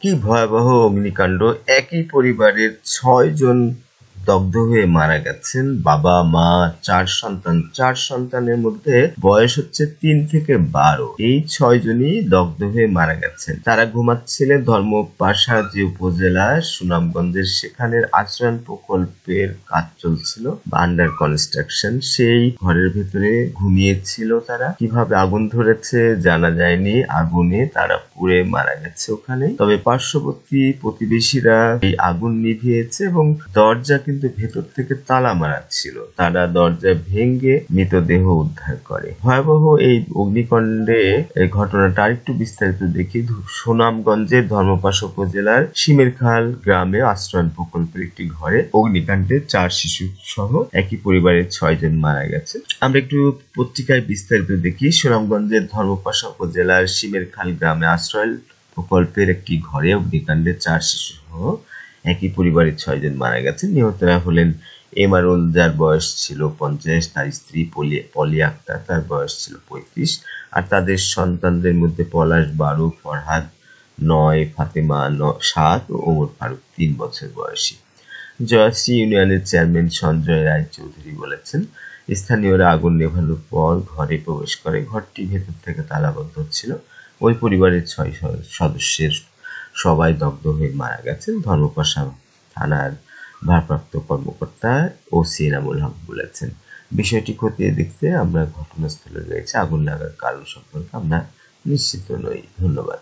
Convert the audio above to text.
কি ভয়াবহ অগ্নিকাণ্ড? একই পরিবারের ছয় জন দগ্ধ হয়ে মারা গেছেন বাবা, মা, চার সন্তান। চার সন্তানের মধ্যে বয়স হচ্ছে তিন থেকে বারো। এই ছয় জনই দগ্ধ হয়ে মারা গেছেন। তারা ঘুমাচ্ছিলেন ধর্মপাশা যে উপজেলা সুনামগঞ্জের। সেখানের আশ্রয়ণ প্রকল্পের কাজ চলছিল আন্ডার কনস্ট্রাকশন সেই ঘরের ভেতরে ঘুমিয়েছিল তারা। কীভাবে আগুন ধরেছে জানা যায়নি। আগুনে তারা পুড়ে মারা গেছে ওখানে তবে পার্শ্ববর্তী প্রতিবেশীরা এই আগুন নিভিয়েছে এবং দরজা কিন্তু ভেতর থেকে তালা মারা ছিল তারা দরজা ভেঙে মৃতদেহ উদ্ধার করে। ভয়াবহ এই অগ্নিকাণ্ডে এই ঘটনাটা আরেকটু বিস্তারিত দেখি। সুনামগঞ্জের ধর্মপাশ উপজেলার শিমেরখাল গ্রামে আশ্রয়ণ প্রকল্পের একটি ঘরে অগ্নিকাণ্ডে চার শিশু সহ একই পরিবারের ছয়জন মারা গেছে। আমরা একটু পত্রিকায় বিস্তারিত দেখি। সুনামগঞ্জের ধর্মপাশা উপজেলার শিমেরখাল গ্রামে আশ্রয় প্রকল্পের একটি ঘরে অগ্নিকাণ্ডে চার শিশু সহ একই পরিবারের ছয়জন মারা গেছেন। নিহতরা হলেন এমারুল যার বয়স ছিল পঞ্চাশ, তার স্ত্রী পলি আক্তার, তার বয়স ছিল পঁয়ত্রিশ, আর তাদের সন্তানদের মধ্যে পলাশ বারো, ফরহাদ নয়, ফাতেমা ন- সাত ও ওমর ফারুক তিন বছর বয়সী। জয়শ্রী ইউনিয়নের চেয়ারম্যান সঞ্জয় রায় চৌধুরী বলেছেন, স্থানীয়রা আগুন নেভানোর পর ঘরে প্রবেশ করে। ঘরটি ভেতর থেকে তালাবদ্ধ ছিল। ওই পরিবারের ছয় সদস্যের সবাই দগ্ধ হয়ে মারা গেছেন ধর্মপাশা থানার ভারপ্রাপ্ত কর্মকর্তা ও সিনামুল হক বলেছেন। বিষয়টি খতিয়ে দেখতে আমরা ঘটনাস্থলে রয়েছে। আগুন লাগার কারণ সম্পর্কে আমরা নিশ্চিত নই। ধন্যবাদ।